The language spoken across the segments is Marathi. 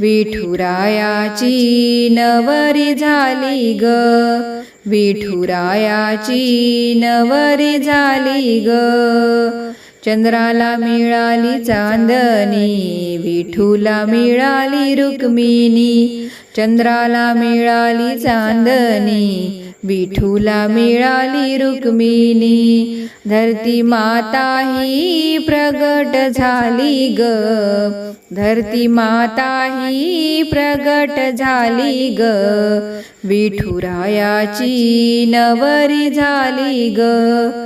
विठुरायाची नवरी झाली ग. विठुरायाची नवरी झाली ग. चंद्राला मिळाली चांदणी विठूला मिळाली रुक्मिणी चंद्राला मिळाली चांदणी विठूला मिळाली रुक्मिणी धरती माता ही प्रगट झाली ग. धरती माता ही प्रगट झाली ग. विठुरायाची नवरी झाली ग.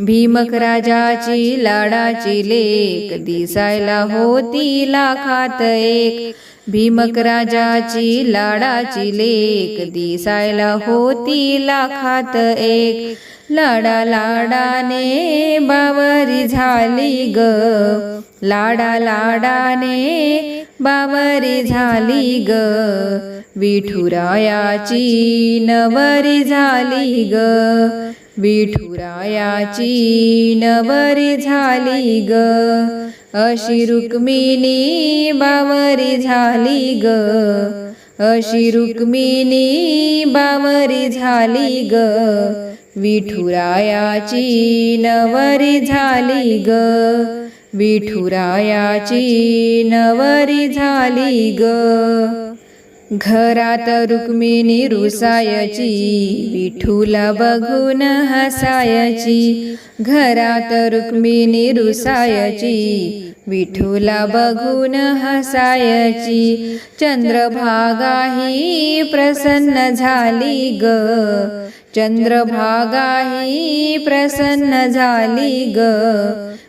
भीमक राजाची लाडाची लेख दिसायला होती लाखात एक. भीमक राजाची लाडाची लेख दिसायला होती लाखात एक. लाडा लाडाने बावरी झाली ग. लाडा लाडाने बावरी झाली ग. विठुरायाची नवरी झाली ग. विठुरायाची नवरी झाली ग. अशी रुक्मिणी बावरी झाली ग. अशी रुक्मिणी बावरी झाली ग. विठुरायाची नवरी झाली ग. विठुरायाची नवरी झाली ग. घरात रुक्मिणी रुसायची विठूला बघून हसायची. घरात रुक्मिणी रुसायची विठूला बघून हसायची. चंद्रभागा ही प्रसन्न झाली ग चंद्रभागा ही प्रसन्न झाली ग.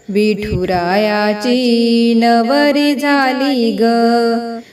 विठुरायाची नवरी झाली ग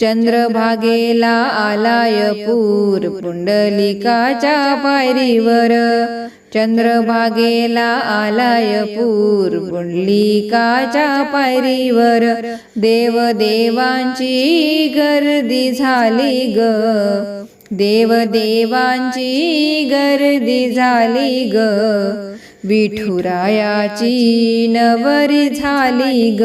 चंद्रभागेला आलाय पूर पुंडलिकाच्या पायरीवर. चंद्रभागेला आलाय पूर पुंडलिकाच्या पायरीवर. देवदेवांची गर्दी झाली ग. देवदेवांची गर्दी झाली ग. विठुरायाची नवरी झाली ग.